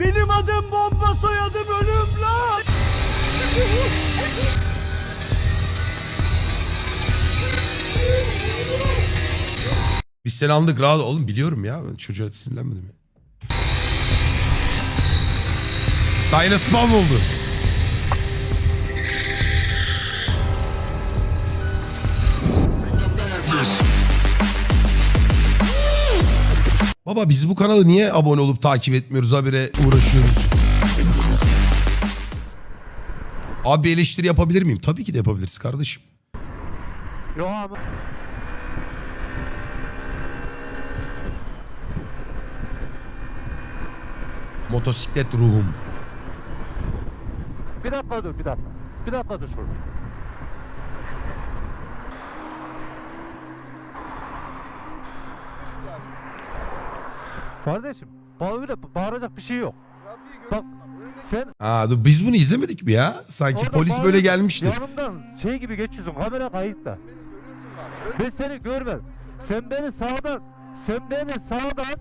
Benim adım bomba soyadım ölüm lan. Biz seni andık rahat oğlum biliyorum ya. Ben çocuğa sinirlenmedim ya. Spam oldu. Baba biz bu kanalı niye abone olup takip etmiyoruz habire uğraşıyoruz. Abi eleştiri yapabilir miyim? Tabii ki de yapabiliriz kardeşim. Yok abi. Motosiklet ruhum. Bir dakika dur bir dakika. Bir dakika dur şurada. Kardeşim bağıracak, bağıracak bir şey yok. Bak sen Aa, dur, biz bunu izlemedik mi ya? Sanki orada polis böyle gelmişti. Yanımdan şey gibi geçiyorsun kamera kayıtta. Ben seni görmedim. Sen beni sağdan sen beni sağdan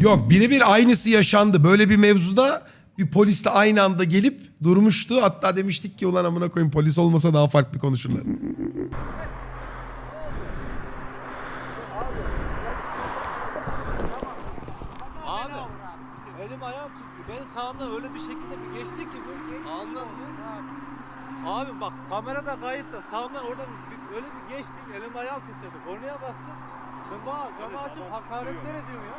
Yok birebir aynısı yaşandı. Böyle bir mevzuda bir polis de aynı anda gelip durmuştu. Hatta demiştik ki ulan amına koyayım polis olmasa daha farklı konuşurlar. Abi elim ayağım sağımdan öyle bir şekilde bir geçti ki bu. Anladın Abi bak kamerada kayıtta sağımdan oradan bir, öyle bir geçti. Elim ayağım titredi. Kornaya bastım. Sen bana camı açıp hakaretler ediyorsun ya.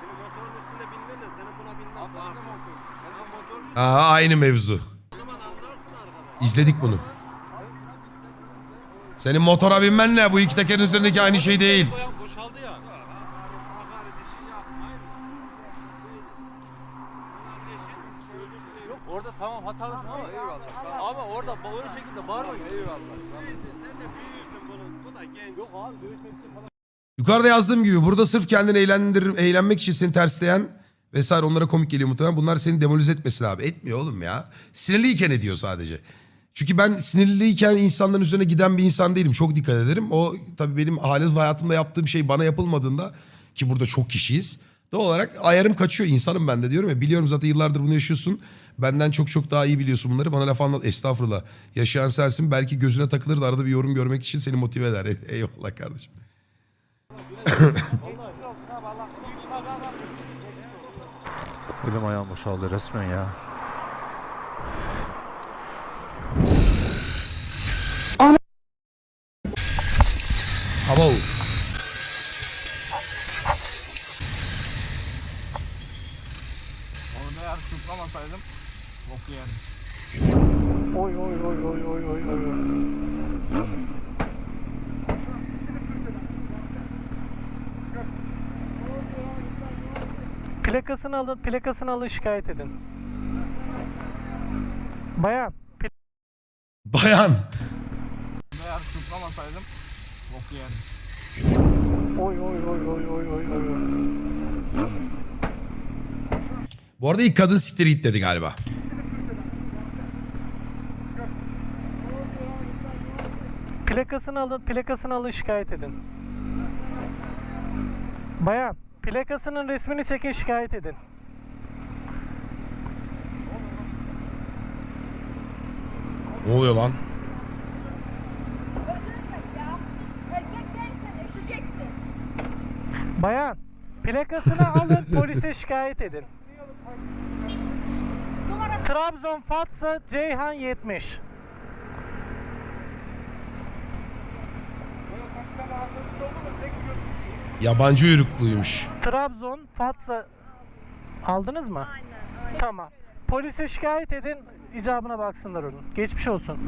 Senin motorun üstüne binmen de senin buna binmen farklı. Senin motorun Aa, aynı mevzu. zaman anlarsın arkadaş. İzledik bunu. Senin motora binmen ne? Bu iki tekerin üzerindeki aynı şey değil. Hatalısın ama eyvallah. Ama orada ba- öyle şekilde bağırmayın. Eyvallah. Sen de büyüyorsun bunun. Bu da genç. Yok abi dövüşmek için falan. Yukarıda yazdığım gibi burada sırf kendini eğlendir, eğlenmek için seni tersleyen vesaire onlara komik geliyor muhtemelen. Bunlar seni demolize etmesin abi. Etmiyor oğlum ya. Sinirliyken ediyor sadece. Çünkü ben sinirliyken insanların üzerine giden bir insan değilim. Çok dikkat ederim. O tabii benim halihazırda hayatımda yaptığım şey bana yapılmadığında ki burada çok kişiyiz. Doğal olarak ayarım kaçıyor. insanım ben de diyorum ya. Biliyorum zaten yıllardır bunu yaşıyorsun. Benden çok çok daha iyi biliyorsun bunları. Bana laf anlat. Estağfurullah. Yaşayan sensin. Belki gözüne takılır da arada bir yorum görmek için seni motive eder. Eyvallah kardeşim. Elim ayağım boşaldı resmen ya. Abo. Orada eğer tutlamasaydım bok yerdim. Oy oy oy oy oy oy oy. Plakasını alın, plakasını alın şikayet edin. Bayan, Bayan. Eğer tutlamasaydım bok yerdim. Oy oy oy oy oy oy oy. Bu arada ilk kadın siktir git dedi galiba. Plakasını alın, plakasını alın şikayet edin. Bayan, plakasının resmini çekin şikayet edin. Ne oluyor lan? Bayan, plakasını alın polise şikayet edin. Trabzon Fatsa Ceyhan 70. Yabancı uyrukluymuş. Trabzon Fatsa aldınız mı? Tamam. Polise şikayet edin, icabına baksınlar onun. Geçmiş olsun.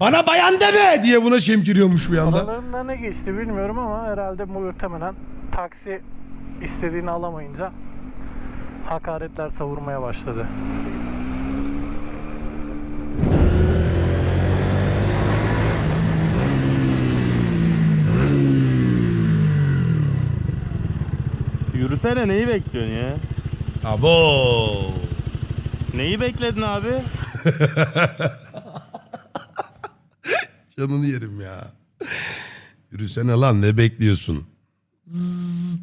Bana bayan deme diye buna şemkiriyormuş bir anda. Aralarında ne geçti bilmiyorum ama herhalde muhtemelen taksi istediğini alamayınca hakaretler savurmaya başladı. Yürüsene neyi bekliyorsun ya? Abo. Neyi bekledin abi? Canını yerim ya. Yürüsene lan ne bekliyorsun? Zzz.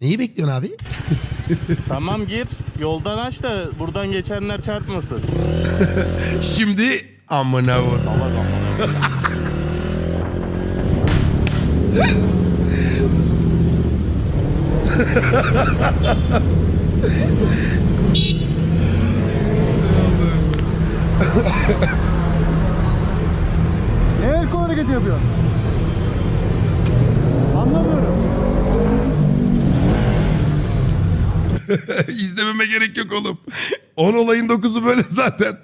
Neyi bekliyorsun abi? Tamam gir. Yoldan aç da buradan geçenler çarpmasın. Şimdi amına vur. Ne el kol hareketi yapıyorsun? Anlamıyorum. İzlememe gerek yok oğlum. 10 olayın 9'u böyle zaten.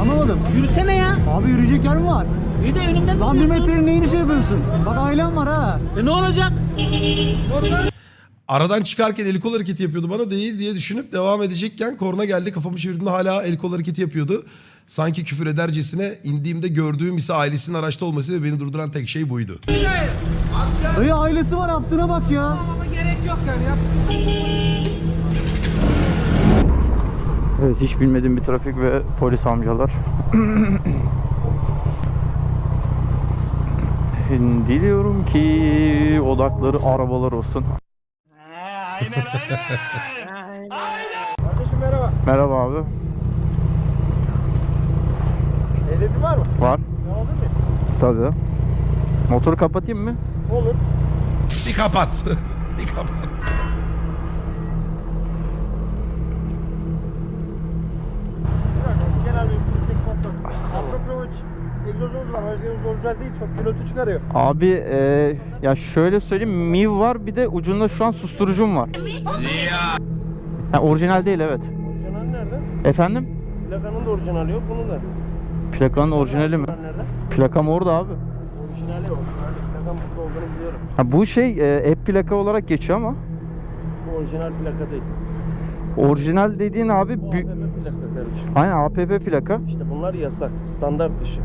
Anlamadım. Yürüsene ya. Abi yürüyecek yer mi var? İyi de önümden Lan bir metrenin neyini şey yapıyorsun? Bak ailem var ha. E ne olacak? Aradan çıkarken el kol hareketi yapıyordu bana değil diye düşünüp devam edecekken korna geldi kafamı çevirdiğimde hala el kol hareketi yapıyordu. Sanki küfür edercesine indiğimde gördüğüm ise ailesinin araçta olması ve beni durduran tek şey buydu. Dayı ailesi var yaptığına bak ya. Evet hiç bilmediğim bir trafik ve polis amcalar. Diliyorum ki odakları arabalar olsun. Kardeşim merhaba. Merhaba abi. Ehliyetin var mı? Var. Ne oldu mu? Tabii. Motoru kapatayım mı? Olur. Bir kapat. bir kapat. Egzozumuz var. Aracımız orijinal değil. Çok gürültü çıkarıyor. Abi e, ya şöyle söyleyeyim MIV var bir de ucunda şu an susturucum var. Ha, orijinal değil evet. Orijinal nerede? Efendim? Plakanın da orijinali yok. Bunun da. Plakanın orijinali mi? Nerede? Plakam orada abi. Orijinali orijinali. Plakanın burada olduğunu biliyorum. Ha, bu şey e, app plaka olarak geçiyor ama Bu orijinal plaka değil. Orijinal dediğin abi Bu APP plaka kardeşim. Aynen APP plaka. İşte bunlar yasak. Standart dışı.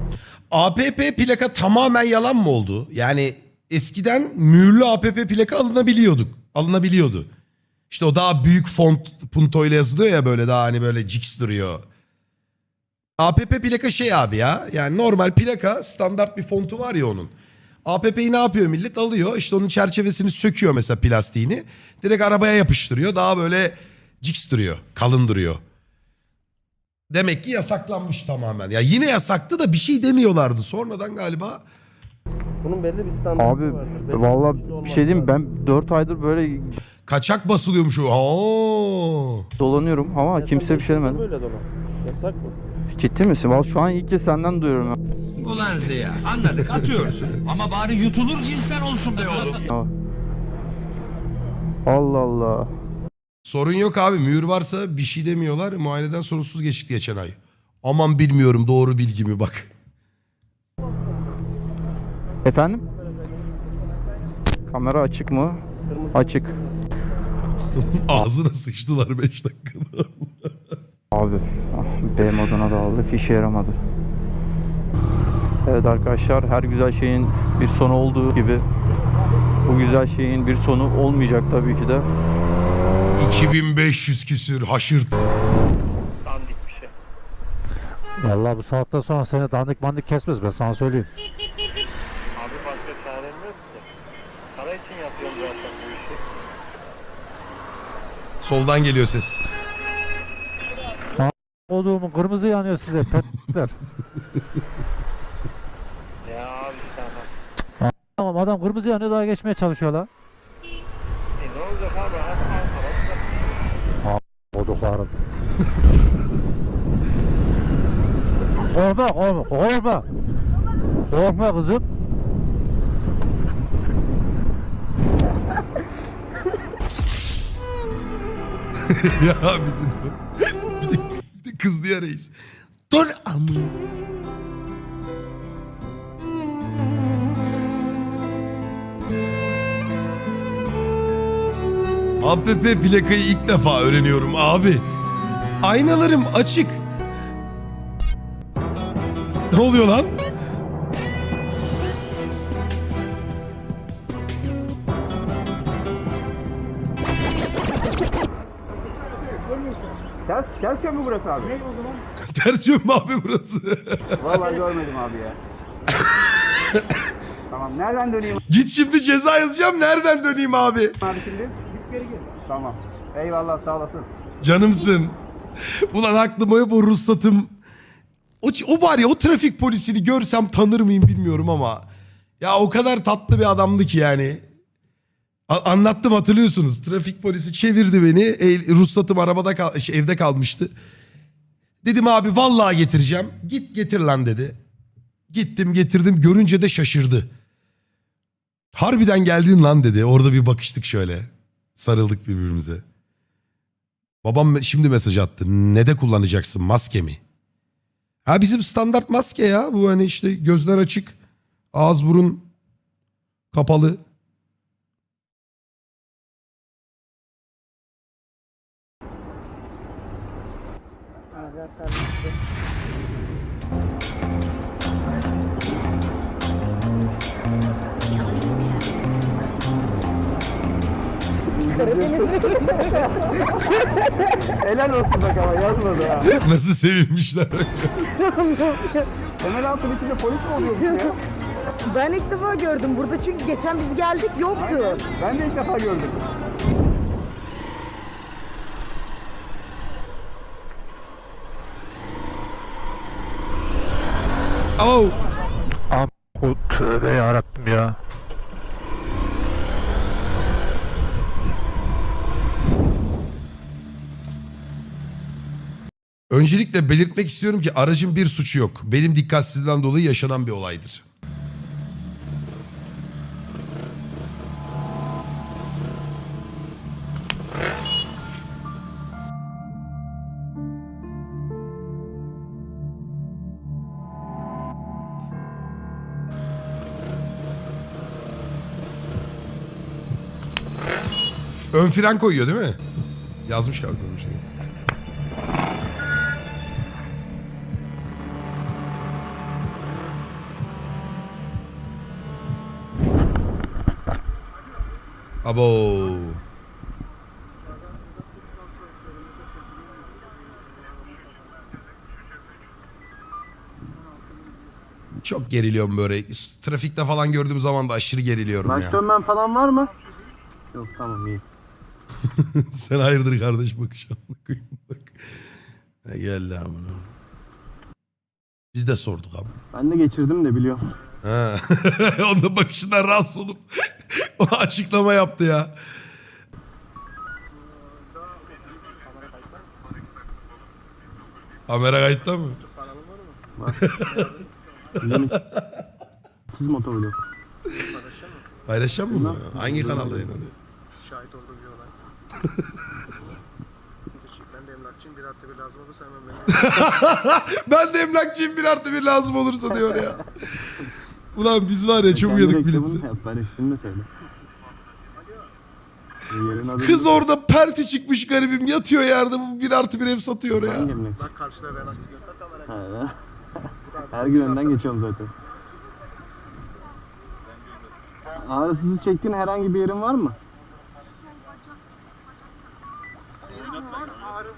APP plaka tamamen yalan mı oldu? Yani eskiden mühürlü APP plaka alınabiliyorduk. Alınabiliyordu. İşte o daha büyük font puntoyla yazılıyor ya böyle daha hani böyle cix duruyor. APP plaka şey abi ya. Yani normal plaka standart bir fontu var ya onun. APP'yi ne yapıyor millet? Alıyor işte onun çerçevesini söküyor mesela plastiğini. Direkt arabaya yapıştırıyor. Daha böyle cix duruyor. Kalın duruyor. Demek ki yasaklanmış tamamen. Ya yine yasaktı da bir şey demiyorlardı. Sonradan galiba Bunun belli bir standartı Abi vardır. Belli valla bir şey diyeyim ben 4 aydır böyle kaçak basılıyormuş o. Oo. dolanıyorum ama Ya kimse bir şey demedi. Böyle dolan. Yasak mı? Ciddi misin? Valla şu an ilk kez senden duyuyorum. ya. Ulan Ziya anladık atıyorsun. Ama bari yutulur cinsten olsun be oğlum. Allah Allah. Sorun yok abi. Mühür varsa bir şey demiyorlar. Muayeneden sorunsuz geçtik geçen ay. Aman bilmiyorum doğru bilgi mi bak. Efendim? Kamera açık mı? Açık. Ağzına sıçtılar 5 dakikada. Abi B moduna da aldık işe yaramadı. Evet arkadaşlar her güzel şeyin bir sonu olduğu gibi bu güzel şeyin bir sonu olmayacak tabii ki de. 2500 küsür haşırt. Vallahi bu saatten sonra seni dandik mandik kesmez ben sana söyleyeyim. Abi başka çarem yok ki. Para için yapıyorum zaten bu işi. Soldan geliyor ses. Olduğumun kırmızı yanıyor size petler. Ya abi ama. tamam adam kırmızı yanıyor daha geçmeye çalışıyor la. E ne olacak abi? Hadi al al. Koduklarım. korkma korkma korkma. Korkma kızım. ya bir de, bir de, bir de kızdı ya reis. Dur amına. APP plakayı ilk defa öğreniyorum abi. Aynalarım açık. Ne oluyor lan? Ters, ters yön mü burası abi? Ters yön mü abi burası? Vallahi görmedim abi ya. tamam nereden döneyim Git şimdi ceza yazacağım. Nereden döneyim abi? abi şimdi? Geri gel. Tamam. Eyvallah sağ olasın. Canımsın. Ulan aklıma hep o ruhsatım. O, o var ya o trafik polisini görsem tanır mıyım bilmiyorum ama. Ya o kadar tatlı bir adamdı ki yani. A- anlattım hatırlıyorsunuz. Trafik polisi çevirdi beni. E, ruhsatım arabada kal şey, evde kalmıştı. Dedim abi vallahi getireceğim. Git getir lan dedi. Gittim getirdim. Görünce de şaşırdı. Harbiden geldin lan dedi. Orada bir bakıştık şöyle. Sarıldık birbirimize. Babam şimdi mesaj attı. Ne de kullanacaksın maske mi? Ha bizim standart maske ya. Bu hani işte gözler açık. Ağız burun kapalı. Helal olsun bak ama yazmadı ha. Nasıl sevinmişler. Temel altın içinde polis mi oluyormuş ya? Ben ilk defa gördüm burada çünkü geçen biz geldik yoktu. Ben de ilk defa gördüm. Oh. O tövbe yarabbim ya. Öncelikle belirtmek istiyorum ki aracın bir suçu yok. Benim dikkatsizliğimden dolayı yaşanan bir olaydır. Ön fren koyuyor değil mi? Yazmış galiba bir şey. Abo. Çok geriliyorum böyle. Trafikte falan gördüğüm zaman da aşırı geriliyorum Baş ya. dönmen falan var mı? Yok tamam iyi. Sen hayırdır kardeş bakış bak. Ne geldi amına. Biz de sorduk abi. Ben de geçirdim de biliyorum. Ha. Onun bakışından rahatsız olup o açıklama yaptı ya. Kamera kayıtta mı? Siz motovlog. Paylaşacak mı? Hangi kanalda yayınlanıyor? Şahit olduğum bir olay. ben de emlakçıyım bir artı bir lazım olursa hemen beni Ben de emlakçıyım bir artı bir lazım olursa diyor ya. Ulan biz var ya çok uyanık yap, Ben ismini söyle. Yerin adı Kız orada perti çıkmış garibim yatıyor yerde bu bir artı bir ev satıyor ya. Hangi emlak? bak karşıda emlakçı göster kamerayı. Ha, Her gün önden geçiyorum zaten. Ağrısızı çektiğin herhangi bir yerin var mı?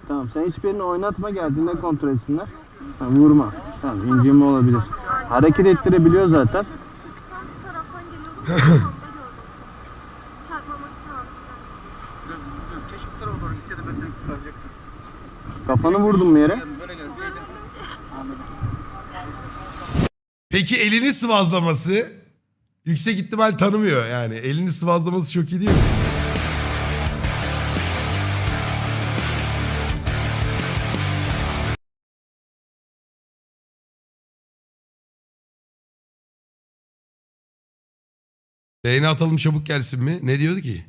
Tamam sen hiçbirini oynatma geldiğinde kontrol etsinler. Ha, vurma. Tamam incinme olabilir. Hareket ettirebiliyor zaten. Kafanı vurdun mu yere? Peki elini sıvazlaması yüksek ihtimal tanımıyor yani. Elini sıvazlaması çok iyi değil mi? Beğeni atalım çabuk gelsin mi? Ne diyordu ki?